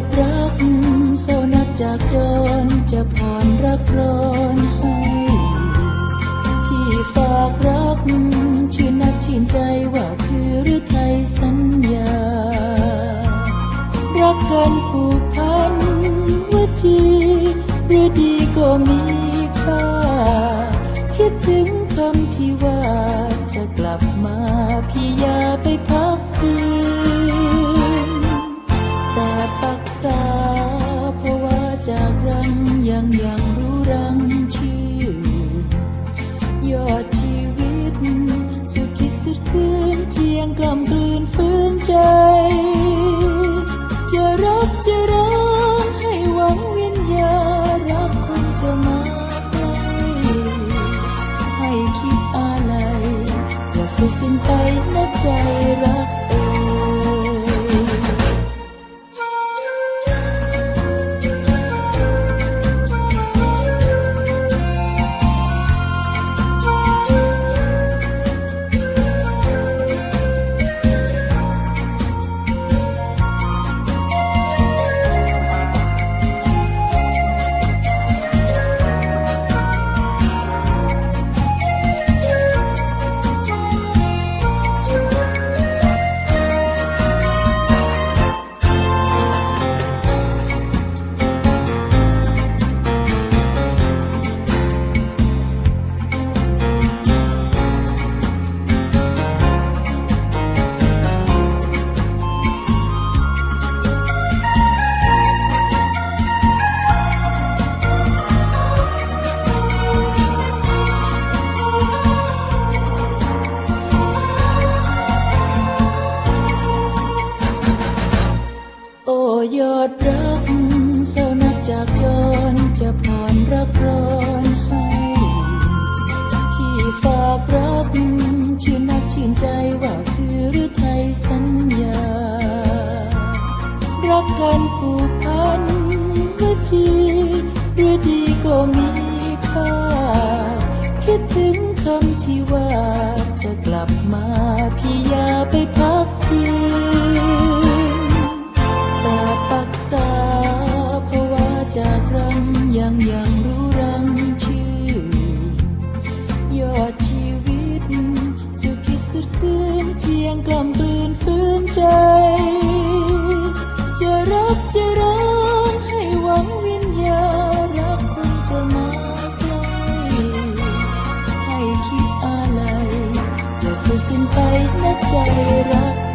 ดรักเศร้านักจากจรจะผ่านรักรอนให้พี่ฝากรักชื่นนักชื่นใจว่าคือฤทัยสัญญา รักกันผูกพันว่าจีหรือดีก็มีค่า คิดถึงคำที่ว่าจะกลับมาพี่ยาไปพัก กล่ำกลืนฟื้นใจ จะรักจะร้องให้หวังวิญญารักคงจะมาใกล้ให้คิดอะไรอย่าเสียสิ้นไปนะใจรัก ยอดรักเศร้านักจากจรจะผ่านรักร้อนให้ที่ฝากรักชื่นนักชื่นใจว่าคือหรือไทยสัญญา รักกันผูกพันว่าจีหรือดีก็มีค่า คิดถึงคำที่ว่าจะกลับมาพี่ งยังยังรู้รังชื่อยอดชีวิต สุดคิดสุดคืนเพียงกล่ำกลืนฟื้นใจ จะรักจะร้องให้หวังวิญญารักคงจะมาใกล้ให้คิดอะไรอย่าสียสิ้นไปนะใจรัก